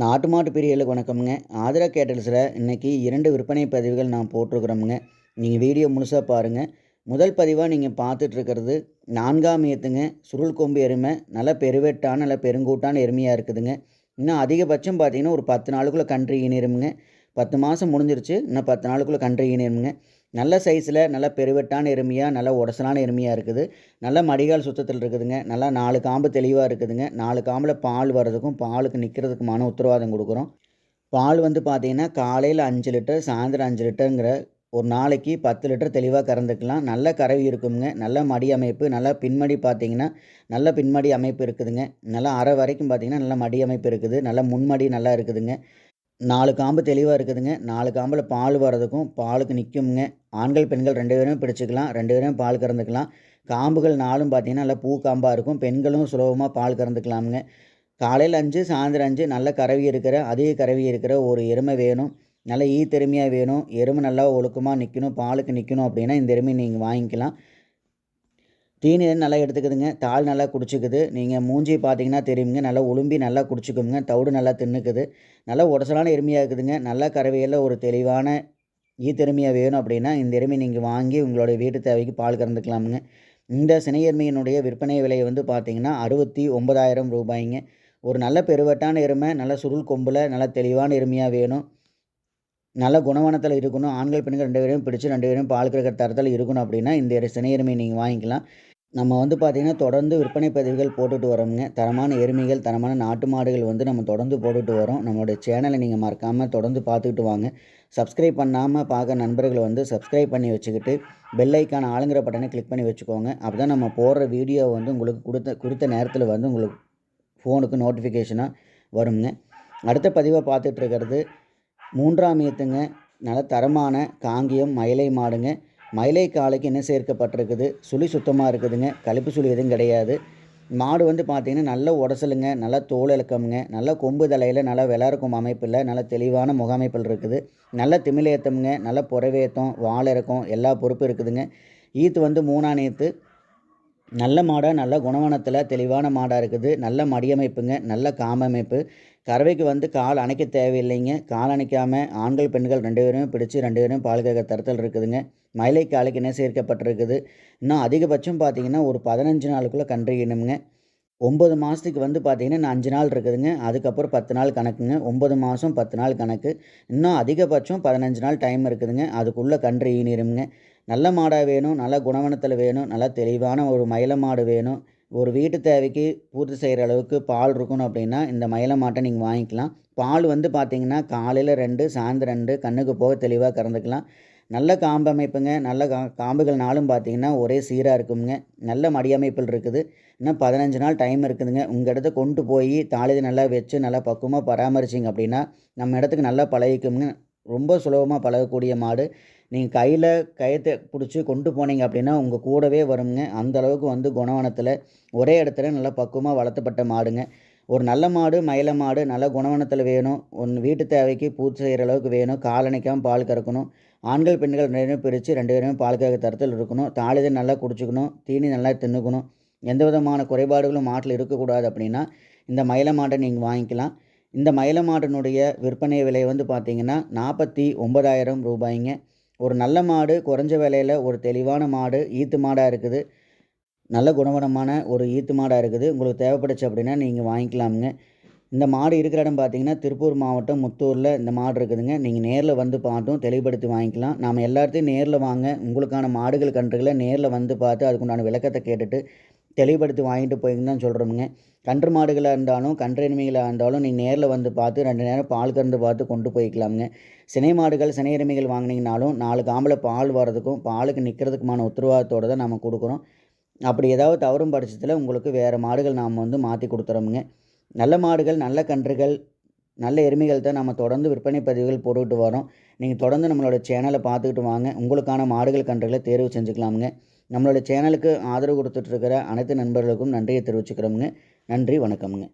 நாட்டு மாட்டு பிரியலுக்கு வணக்கமுங்க. ஆதிரா கேட்டல்ஸில் இன்றைக்கி இரண்டு விற்பனை பதிவுகள் நான் போட்டிருக்கிறோமுங்க. நீங்கள் வீடியோ முழுசாக பாருங்கள் முதல் பதிவாக நீங்கள் பார்த்துட்ருக்கிறது நான்காம் ஏற்றுங்க சுருள் கொம்பு எருமை நல்ல பெருவெட்டான நல்ல பெருங்கூட்டான எருமையாக இருக்குதுங்க. இன்னும் அதிகபட்சம் பார்த்தீங்கன்னா ஒரு பத்து நாளுக்குள்ளே கன்று ஈனிருமுங்க. பத்து மாதம் முடிஞ்சிருச்சு. இன்னும் பத்து நாளுக்குள்ளே கன்று ஈனிருமுங்க. நல்ல சைஸில் நல்ல பெருவெட்டான எருமையாக நல்ல உடசலான எருமையாக இருக்குது. நல்ல மடிகால் சுத்தத்தில் இருக்குதுங்க. நல்லா நாலு காம்பு தெளிவாக இருக்குதுங்க. நாலு காம்பில் பால் வர்றதுக்கும் பாலுக்கு நிற்கிறதுக்குமான உத்தரவாதம் கொடுக்குறோம். பால் வந்து பார்த்திங்கன்னா காலையில் அஞ்சு லிட்டர் சாயந்தரம் அஞ்சு லிட்டருங்கிற ஒரு நாளைக்கு பத்து லிட்டர் தெளிவாக கறந்துக்கலாம். நல்ல கறவி இருக்குங்க. நல்ல மடி அமைப்பு நல்லா பின்மடி பார்த்திங்கன்னா நல்ல பின்மடி அமைப்பு இருக்குதுங்க. நல்லா அரை வரைக்கும் பார்த்திங்கன்னா நல்ல மடி அமைப்பு இருக்குது. நல்ல முன்மடி நல்லா இருக்குதுங்க. நாலு காம்பு தெளிவாக இருக்குதுங்க. நாலு காம்பில் பால் வரதுக்கும் பாலுக்கு நிற்குங்க ஆண்கள் பெண்கள் ரெண்டு பேரும் பிடிச்சிக்கலாம். ரெண்டு பேரும் பால் கறந்துக்கலாம். காம்புகள் நாலும் பார்த்திங்கன்னா நல்லா பூ காம்பாக இருக்கும். பெண்களும் சுலபமாக பால் கறந்துக்கலாமுங்க. காலையில் அஞ்சு சாயந்தரம் அஞ்சு நல்ல கறவி இருக்கிற அதிக கறவி இருக்கிற ஒரு எருமை வேணும். நல்ல ஈ தெருமையாக வேணும். எருமை நல்லா ஒழுக்கமாக நிற்கணும் பாலுக்கு நிற்கணும் அப்படின்னா இந்த எருமை நீங்கள் வாங்கிக்கலாம். தீனி நல்லா எடுத்துக்குதுங்க. தாள் நல்லா குடிச்சிக்குது. நீங்கள் மூஞ்சி பார்த்தீங்கன்னா தெரியுங்க. நல்லா உளும்பி நல்லா குடிச்சிக்குங்க. தவிடு நல்லா தின்னுக்குது. நல்லா உடசலான எருமையாக இருக்குதுங்க. நல்லா கறவையில் ஒரு தெளிவான ஈத்தெருமையாக வேணும் அப்படின்னா இந்த எருமை நீங்கள் வாங்கி உங்களுடைய வீட்டு தேவைக்கு பால் கறந்துக்கலாமுங்க. இந்த சினையெருமையினுடைய விற்பனை விலை வந்து பார்த்திங்கன்னா அறுபத்தி ஒன்பதாயிரம் ரூபாய்ங்க. ஒரு நல்ல பெருவட்டான எருமை நல்ல சுருள் கொம்பில் நல்ல தெளிவான எருமையாக வேணும். நல்ல குணவனத்தில் இருக்கணும். ஆண்கள் பெண்கள் ரெண்டு பேரும் பிடிச்சி ரெண்டு பேரும் பால் கறக்கிற தரத்தில் இருக்கணும் அப்படின்னா இந்த சினை நீங்கள் வாங்கிக்கலாம். நம்ம வந்து பார்த்திங்கன்னா தொடர்ந்து விற்பனை பதிவுகள் போட்டுட்டு வரோங்க தரமான எருமைகள் தரமான நாட்டு மாடுகள் வந்து நம்ம தொடர்ந்து போட்டுட்டு வரோம். நம்மளுடைய சேனலை நீங்கள் மறக்காமல் தொடர்ந்து பார்த்துக்கிட்டு வாங்க. சப்ஸ்கிரைப் பண்ணாமல் பார்க்க நண்பர்கள் வந்து சப்ஸ்கிரைப் பண்ணி வச்சுக்கிட்டு பெல் ஐக்கான ஆளுங்கிற பட்டனை கிளிக் பண்ணி வச்சுக்கோங்க. அப்போ தான் நம்ம போடுற வீடியோ வந்து உங்களுக்கு கொடுத்த குறித்த நேரத்தில் வந்து உங்களுக்கு ஃபோனுக்கு நோட்டிஃபிகேஷனாக வருங்க. அடுத்த பதிவை பார்த்துட்ருக்கிறது மூன்றாம் ஏத்துங்க. நல்ல தரமான காங்கியம் மயிலை மாடுங்க. மயிலை காலைக்கு என்ன சேர்க்கப்பட்டிருக்குது? சுழி சுத்தமாக இருக்குதுங்க. கழிப்பு சுழி எதுவும் கிடையாது. மாடு வந்து பார்த்திங்கன்னா நல்ல உடசலுங்க நல்லா தோல் இலக்கமுங்க நல்ல கொம்பு தலையில் நல்லா விளாருக்கும் அமைப்பில் நல்ல தெளிவான முகமைப்பில் இருக்குது. நல்ல திமிலேத்தமுங்க நல்ல புறவேத்தம் வாழை எல்லா பொறுப்பும் இருக்குதுங்க. ஈத்து வந்து மூணா நேத்து நல்ல மாடாக நல்ல குணவனத்தில் தெளிவான மாடாக இருக்குது. நல்ல மடியமைப்புங்க நல்ல காமமைப்பு. கறவைக்கு வந்து கால் அணைக்க தேவையில்லைங்க. கால் அணைக்காமல் ஆண்கள் பெண்கள் ரெண்டு பேருமே பிடிச்சி ரெண்டு பேரும் பால் கேட்க தரத்தில் இருக்குதுங்க. மயிலை காலைக்கு என்ன சேர்க்கப்பட்டிருக்குது? இன்னும் அதிகபட்சம் பார்த்தீங்கன்னா ஒரு பதினஞ்சு நாளுக்குள்ளே கன்று ஒம்பது மாதத்துக்கு வந்து பார்த்திங்கன்னா இன்னும் அஞ்சு நாள் இருக்குதுங்க. அதுக்கப்புறம் பத்து நாள் கணக்குங்க. ஒம்பது மாதம் பத்து நாள் கணக்கு. இன்னும் அதிகபட்சம் பதினஞ்சு நாள் டைம் இருக்குதுங்க. அதுக்குள்ளே கன்று ஈனிருங்க நல்ல மாடாக வேணும். நல்ல குணவனத்தில் வேணும். நல்லா தெளிவான ஒரு மயில மாடு வேணும். ஒரு வீட்டு தேவைக்கு பூர்த்தி செய்கிற அளவுக்கு பால் இருக்கணும் அப்படின்னா இந்த மயில மாட்டை நீங்கள் வாங்கிக்கலாம். பால் வந்து பார்த்திங்கன்னா காலையில் ரெண்டு சாயந்தரம் ரெண்டு கண்ணுக்கு போக தெளிவாக கறந்துக்கலாம். நல்ல காம்பு அமைப்புங்க. நல்ல கா காம்புகள் நாளும் பார்த்திங்கன்னா ஒரே சீராக இருக்குங்க நல்ல மடியமைப்பில் இருக்குது. இன்னும் பதினஞ்சு நாள் டைம் இருக்குதுங்க. உங்கள் இடத்த கொண்டு போய் தாளிதை நல்லா வச்சு நல்லா பக்குவமாக பராமரிச்சிங்க அப்படின்னா நம்ம இடத்துக்கு நல்லா பழகிக்கும்னு ரொம்ப சுலபமாக பழகக்கூடிய மாடு. நீங்கள் கையில் கயத்தை பிடிச்சி கொண்டு போனீங்க அப்படின்னா உங்கள் கூடவே வருங்க. அந்த அளவுக்கு வந்து குணவனத்தில் ஒரே இடத்துல நல்லா பக்குவமாக வளர்த்தப்பட்ட மாடுங்க. ஒரு நல்ல மாடு மயில மாடு நல்ல குணவனத்தில் வேணும். ஒன்று வீட்டு தேவைக்கு பூச்சி செய்கிற அளவுக்கு வேணும். காலணிக்காமல் பால் கறக்கணும். ஆண்கள் பெண்கள் ரெண்டு பேரும் பிரித்து ரெண்டு பேருமே பால் கறக்க தரத்தில் இருக்கணும். தாளிதை நல்லா குடிச்சிக்கணும். தீனி நல்லா தின்னுக்கணும். எந்த விதமான குறைபாடுகளும் மாட்டில் இருக்கக்கூடாது அப்படின்னா இந்த மயில மாட்டை நீங்கள் வாங்கிக்கலாம். இந்த மயில மாட்டினுடைய விற்பனை விலை வந்து பார்த்திங்கன்னா நாற்பத்தி ஒன்பதாயிரம் ரூபாய்ங்க. ஒரு நல்ல மாடு குறைஞ்ச விலையில் ஒரு தெளிவான மாடு ஈத்து மாடாக இருக்குது. நல்ல குணவனமான ஒரு ஈத்து மாடாக இருக்குது. உங்களுக்கு தேவைப்படுச்சு அப்படின்னா நீங்கள் வாங்கிக்கலாமுங்க. இந்த மாடு இருக்கிற இடம் பார்த்தீங்கன்னா திருப்பூர் மாவட்டம் முத்தூரில் இந்த மாடு இருக்குதுங்க. நீங்கள் நேரில் வந்து பார்த்தும் தெளிவுபடுத்தி வாங்கிக்கலாம். நாம் எல்லாத்தையும் நேரில் வாங்க. உங்களுக்கான மாடுகள் கன்றுகளை நேரில் வந்து பார்த்து அதுக்குண்டான விளக்கத்தை கேட்டுட்டு தெளிவுபடுத்தி வாங்கிட்டு போயிங்கன்னு தான் சொல்கிறோமுங்க கன்று மாடுகளாக இருந்தாலும் கன்று எருமைகளாக இருந்தாலும் நீங்கள் நேரில் வந்து பார்த்து ரெண்டு நேரம் பால் கறந்து பார்த்து கொண்டு போய்க்கலாமுங்க. சினை மாடுகள் சினை எருமைகள் வாங்கினீங்கனாலும் நாலு காம்பில் பால் வர்றதுக்கும் பாலுக்கு நிற்கிறதுக்குமான உத்தரவாதத்தோடு தான் நம்ம கொடுக்குறோம். அப்படி ஏதாவது தவறும் பட்சத்தில் உங்களுக்கு வேறு மாடுகள் நாம் வந்து மாற்றி கொடுத்துறோமுங்க. நல்ல மாடுகள் நல்ல கன்றுகள் நல்ல எருமைகள் தான் நம்ம தொடர்ந்து விற்பனை பதிவுகள் போட்டுக்கிட்டு வரோம். நீங்கள் தொடர்ந்து நம்மளோட சேனலை பார்த்துக்கிட்டு வாங்க. உங்களுக்கான மாடுகள் கன்றுகளை தேர்வு செஞ்சுக்கலாமுங்க. நம்மளோட சேனலுக்கு ஆதரவு கொடுத்துட்ருக்கிற அனைத்து நண்பர்களுக்கும் நன்றியை தெரிவிச்சுக்கிறோமுங்க. நன்றி வணக்கமுங்க.